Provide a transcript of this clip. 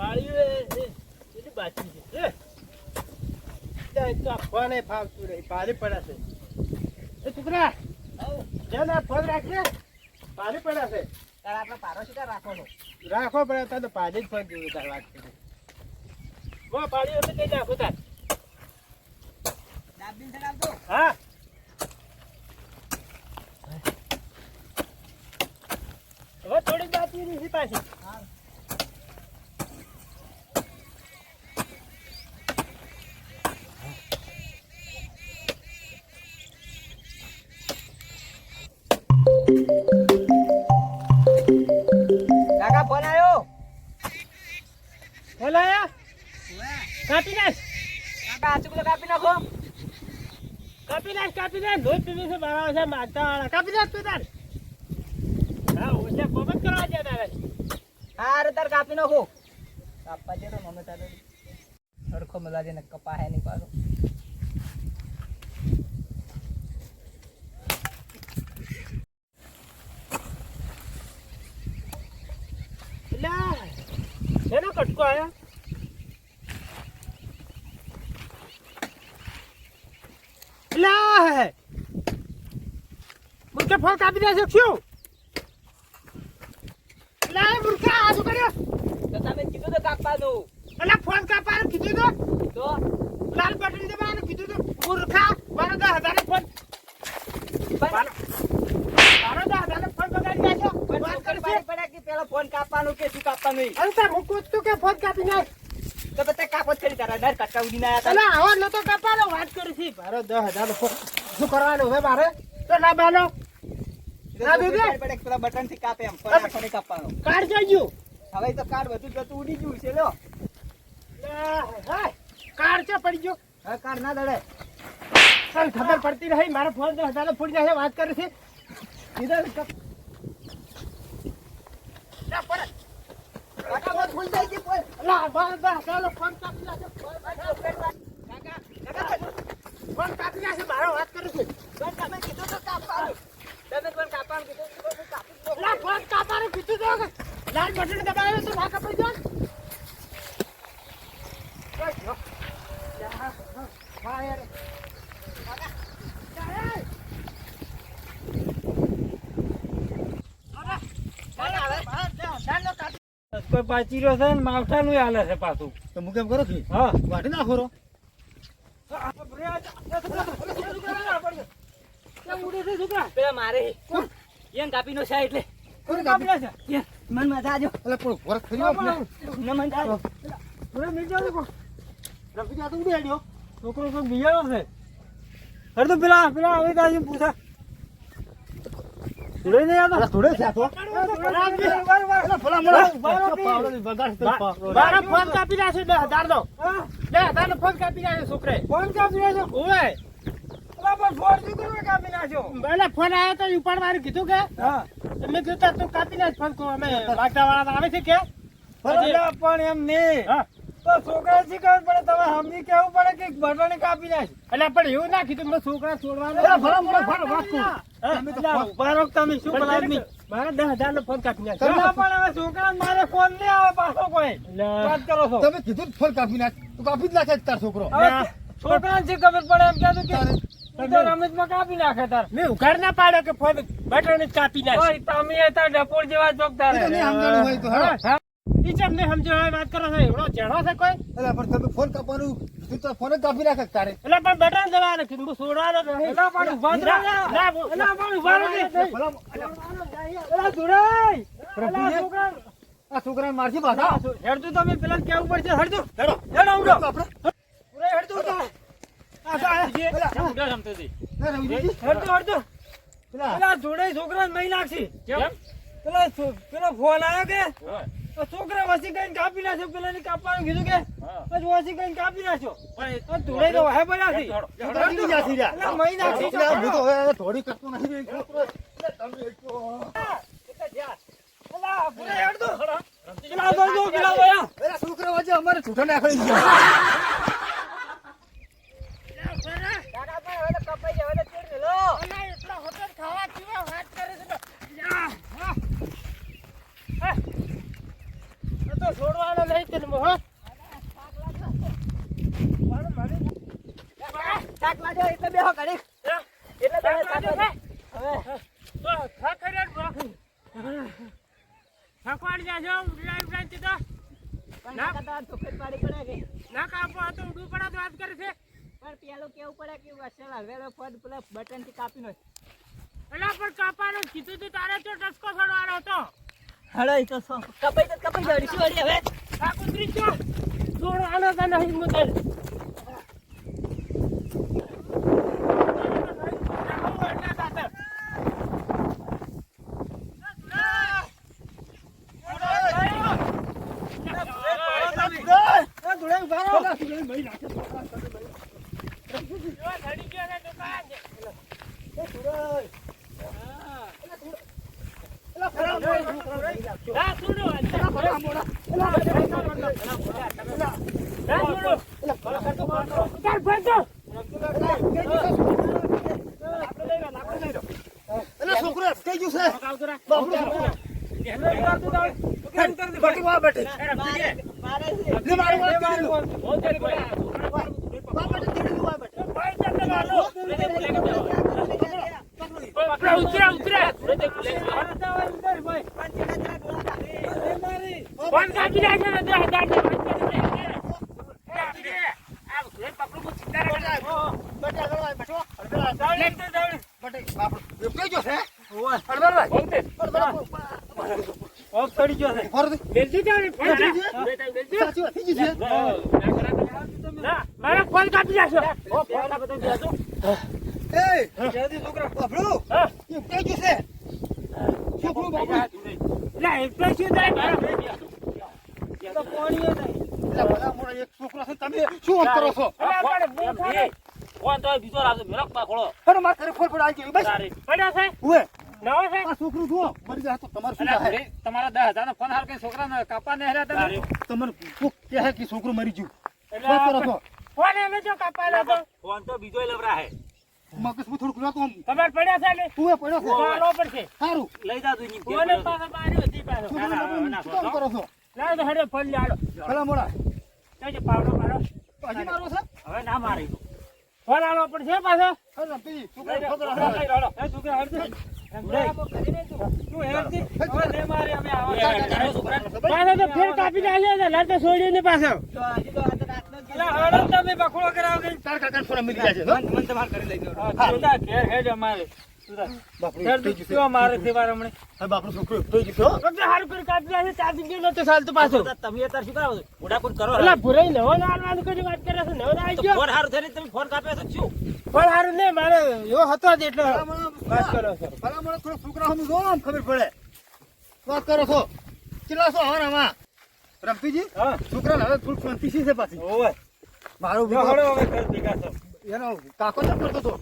પાળ્યું બાકી છે. લે. તો આ ફોને ફાવતું નહીં ભારે પડ્યા છે એ છોકરા જેને ફોન રાખજે. ભારે પડ્યા છે તારે આપણે પારો સીધા રાખો છો રાખો પડે તાર તો ભારે જ ફોન જોયું તાર વાત કરી. વો પાડ્યું એટલે કઈ નાખો તાર. દાબીને ચડાવજો હા. હવે થોડી બાકી રહી છે પાછી. કાકા, ફોન આવ્યો બોલાયા કાપી નાખ. કાકા, આચું બધું કાપી નાખો. કાપી નાખ કાપી નાખ. ધોઈ પીવી છે, મારા છે, મારતા વાળા. પાછો લા શેનો કટકો આયા? લા મુર્ખા ફોન કાપી દે છે શું? લા મુર્ખા આ શું કર્યો? તો તમે કીધું તો કાપવાનું અલા ફોન કાપવાનું કીધું તો? તો? લાલ બટન દબાવવાનું કીધું તો? મુર્ખા મારો દસ હજાર ફોન મારો મારો દસ હજાર ફોન બગાડી નાખ્યો વાત પણ કરશે પડ્યા કે પેલા ફોન કાપવાનું કે શું કાપવાનું અરે તાર હું કહું તું કે ફોન કાપી નાખ. તો બધા કાપો કરી તારા નર કટકા ઉડીને આયા અલા આવા નતો કાપવાનો વાત કરી છી. મારો 10000 શું કરવાનું હવે મારે? તો ના બાનો ના બેબી. પડે પેલા બટનથી કાપે એમ ફોન આખો કાપવાનો. કાર જઈ ગયું. હવે તો કાર્ડ બધું જતું ઉડી ગયું છે લો. લા, હાય. કાર છે પડી ગયો. હવે કાર્ડ ના દડે. ચાલ ખબર પડતી રહી મારો ફોન દસ હજાર ફૂટી જશે વાત કરી છે. સીધા. લાલ બટન દબાવ્યો તો ના કપાઈ જાય. યા, હા, હા, યાર. કાકા, ચાલ. કાકા હવે કોઈ પાચી રહ્યો છે ને માવઠાનું હાલે છે પાછું. તો હું કેમ કરો છું? હા. વાટી નાખો રો. પેલા મારે. એમ કાપી નો છે એટલે. કાપી યંગ, મન મજા આજો. એટલે પણ ગયો આપણે. ન મન છોકરો તો બિયારો છે. અરે તો પેલા પેલા હવે તાજી પૂછા. જોડે ને યાર અલા, છે તો. ભલા મોડા. મારો ફોન કાપી દસ હજાર નો દસ હજાર નો ફોન કાપી નાખે છોકરે. ફોન કાપી નાખે ઓવે ફોન આવ્યો તો ઉપાડવાનું કીધું કે? મેં કીધું તું કાપી નાખ ફોન અમે વાગતા વાળા આવે છે કે? પણ એમ નહીં. તો છોકરા શીખવું પડે. તમે સમજી કેવું પડે કે બટન કાપી જાય એટલે પણ એવું ના કીધું મેં છોકરા છોડવાનું ભલા ભલા ઊભા તમે શું આદમી? મારા દસ હજાર નો ફોન કાપી નાખ તમે- પણ હવે છોકરા મારે ફોન નહીં આવે પાછો કોઈ. વાત કરો છો. તમે કીધું જ ફોન કાપી નાખ. તો કાપી જ નાખે તાર છોકરો. છોકરા જે ખબર પડે? એમ કહેતું કે તારે- ઈ તો કાપી નાખે તાર. મેં ઉઘાડ ના પાડ્યો કે ફોન બટન જ કાપી નાખે તમે તાર ડપોર જેવા ચોક ઈ ચમ ને વાત કરો છો એવડો ચેડો છે કોઈ? અલા, પણ તમે ફોન કાપવાનું તું તો ફોન જ કાપી નાખે તારે. એટલે પણ બટન દબાવવાનું કીધું હું છોડવાનો નહીં. એટલે પણ ઊભા રહો. ના એટલે પણ ઊભા રહો. એટલે દુરાઈ આ છોકરાને મારજી બાધા હેડતું તમે પેલા કેવું પડશે? હેડતું હેડો. હેડો ઉડો. આપણે. પૂરા હેડતું તો આ પેલા- ઉડો સમજતી ના, રવિજી. હેડતું હેડતું પેલા પેલા જોડે છોકરા મહી નાખશે. કેમ? પેલા પેલો ફોન આવ્યો કે? છોકરા વસી કઈ કાપી નાખ્યો પેલા ને કાપવાનું કીધું કે પછી વસી કઈ કાપી નાખ્યો. પણ ધોળે તો હે બન્યા છોકરા કેવી જાતી રહ્યા? એટલે નાખી હું તો હવે થોડી કરતો. એટલે તમે પેલા પેલા બાજુ છોકરા વચ્ચે અમારે છૂટા નાખી ગયા કાકા પણ હવે તો કપાઈ જાય હવે તો ચીડ લો અલા, એટલા હોટેલ ખાવા પીવા વાત કરે છે ને. યા, હા. હા. આ તો છોડવાનો નહીં તને મો. હો મારું મારું શાક લાજો એટલે બેહો ઘડી એટલે બેહો શાક લાજો. હવે તો ખખરે બાકી લાઈન તો. ના. કાકા તો જ પાડી પડે કે ના કાપો આ તો ઉડું પડા વાત કરે છે. પણ પેલું કેવું પડે કે વસેલ હલવેલો ફોન પેલા બટનથી કાપી નો એલા પણ કાપાનું કીધું તું તારે તો ટસકો છોડવાનો હતો. તો કપાઈ તો કપાઈ શું વળી હવે? આ કુતરી ચો જોડો આનો તને હિંમત હે. હા, સુડો. ચાલ, ભરતો. એટલે છોકરો કઈ ગયું છે વા બેઠી ઉતરે, ઉતરે. ફોન કાપી નાખજો ને, દે, હજાર દે, ફોન કાપી નાખજો. એ આપી દે. આ ઘોડે પકડું બહુ ચિંતા રાખે. બેઠા હળવાય બેઠો હળવાય દોડ, લે, દોડ, દોડ. બેઠી બાપડો એ કઈ ગયો છે હળવાય. બહુ તે. ફરી છે? ના, મારો ફોન કાપી. ઓ, ફોન કાપી તો દેજો. એ બાપડો હા. એ કઈ છે? છોકરો બાપડો લે, એક તો શું થાય? મારો એટલે ભલા મોણા એક છોકરો છે તમે શું કરો છો? અરે, આપણે બહુ થાય. અરે મારે ઘરે ફોન પર આવી ગયો. બસ. પડ્યો છે? ઉએ નવો છે? આ છોકરું જુઓ મરી જાય તો તમારે શું થાય તમારા દસ હજાર નો ફોન હાર કઈ છોકરા કાપા ને હેર્યા તમે તમારે કહે કે છોકરું મરી ગયું એટલે શું ફોન એમે જો કાપાયેલો હતો. ફોન તો બીજો લવરા હે મગજમાં થોડુંક નહોતું આમ ખબર પડ્યો છે ને? ઉએ પડ્યો છે ચાલો પડશે. સારું લઈ જા તું ફોને પાછો બાર્યો હતી પાછો. શું કરો છો લાવ તો હેડો ફોન લ્યાડો. ભલા મોડા પાવડો મારો. હજી મારો છે હવે ના મારી ફોન આલવો પડશે પાછો. અરે રમતી છોકરા. પાછો તો ફેર કાપી નાખ્યો છે. લાલ તો છોડ્યો નહીં પાછો. તો તો તો હો? હા, બાપડો છોકરો એક થઈ ગયો હો. હારું કરી નાખ્યું. ચાર્જિંગ ગયું નહોતું ચાલતું પાછું. તમે અત્યારે શું કરો ઉડાકુટ કરો ભુરાઈ નવો ના આલવાનું વાત કરે છે. નવો ના આવી ગયો. ફોન હારું થઈને તમે ફોન કાપ્યો તો શું હારું નહીં, મારે એવો હતો જ એટલે વાત કરો છો. ભલા મોણા થોડા છોકરા સામે જોવો આમ ખબર પડે વાત કરો છો કેટલા છો હવે આમાં રમતીજી છોકરાને હવે થોડુંક શાંતિ છે પાછી મારો બીજો એનો કાકો જ કરતો હતો